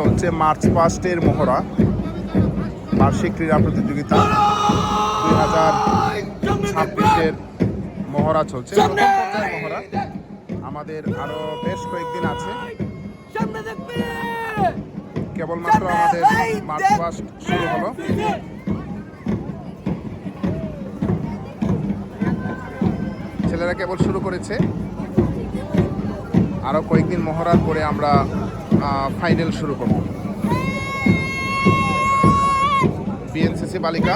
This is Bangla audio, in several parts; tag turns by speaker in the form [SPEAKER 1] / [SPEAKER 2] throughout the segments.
[SPEAKER 1] চলছে মার্চ পাস্টের মহড়া। বার্ষিক ক্রীড়া প্রতিযোগিতা দুই হাজার ছাব্বিশের মহড়া চলছে। মহড়া। আমাদের আরও বেশ কয়েকদিন আছে। কেবলমাত্র আমাদের মার্চ পাস্ট শুরু হলো। ছেলেরা কেবল শুরু করেছে। আরও কয়েকদিন মহড়ার পরে আমরা ফাইনাল শুরু করব। বিএনসিসি বালিকা।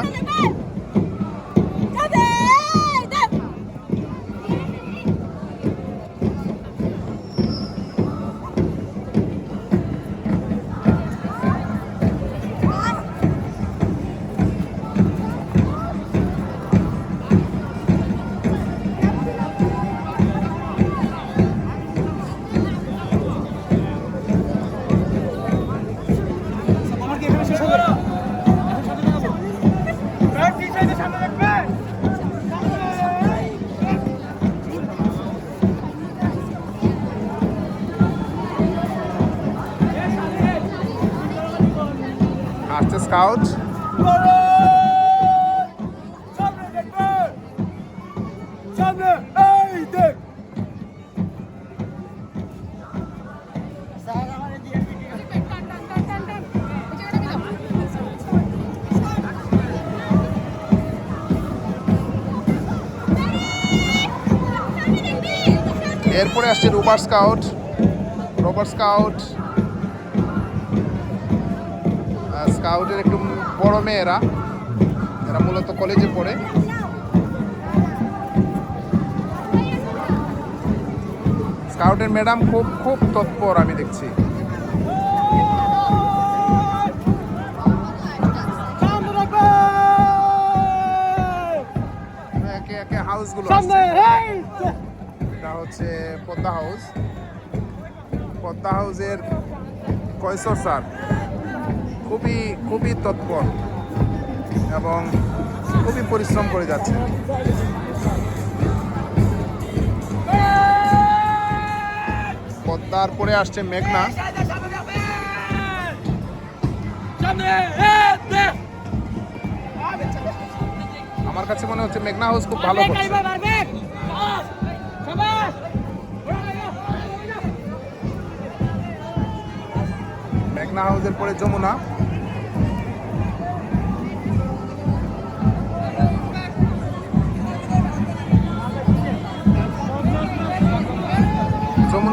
[SPEAKER 1] আসছে স্কাউট এরপরে আসছে রোবার স্কাউট রোবার স্কাউট স্কাউটের একটু বড় মেয়েরা এরা মূলত কলেজে পড়ে। স্কাউটের ম্যাডাম খুব খুব তৎপর আমি দেখছি। একে একে হাউসগুলো। এটা হচ্ছে পদ্মা হাউস। পদ্মা হাউসের কয়সর স্যার? খুবই খুবই তৎপর এবং খুবই পরিশ্রম করে যাচ্ছে। পদ্মার পরে আসছে মেঘনা। আমার কাছে মনে হচ্ছে মেঘনা হাউস খুব ভালো মেঘনা হাউসের পরে যমুনা।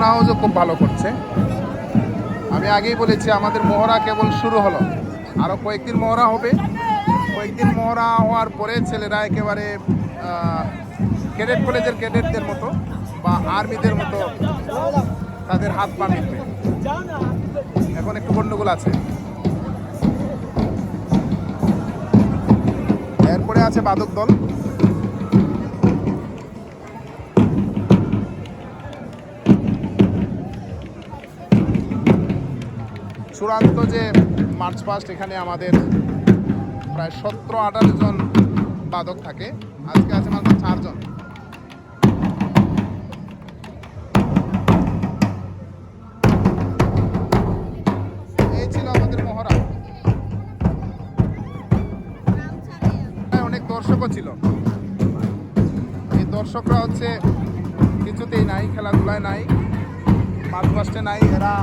[SPEAKER 1] যমুনা হাউসও খুব ভালো করছে। আমি আগেই বলেছি, আমাদের মহড়া কেবল শুরু হলো। আরও কয়েকদিন মহড়া হবে। কয়েকদিন মহড়া হওয়ার পরে ছেলেরা একেবারে ক্যাডেট কলেজের ক্যাডেটদের মতো বা আর্মিদের মতো তাদের হাত পা মিলবে। এখন একটু গন্ডগোল আছে। এরপরে আছে বাদক দল। চূড়ান্ত যে মার্চ পাস্ট, এখানে আমাদের প্রায় সতেরো, আঠারো জন বাদক থাকে। আজকে আছে মাত্র চারজন এই ছিল আমাদের মহড়া। অনেক দর্শকও ছিল। এই দর্শকরা হচ্ছে কিছুতেই নাই, খেলাধুলায় নাই, মাঠ নাই। এরা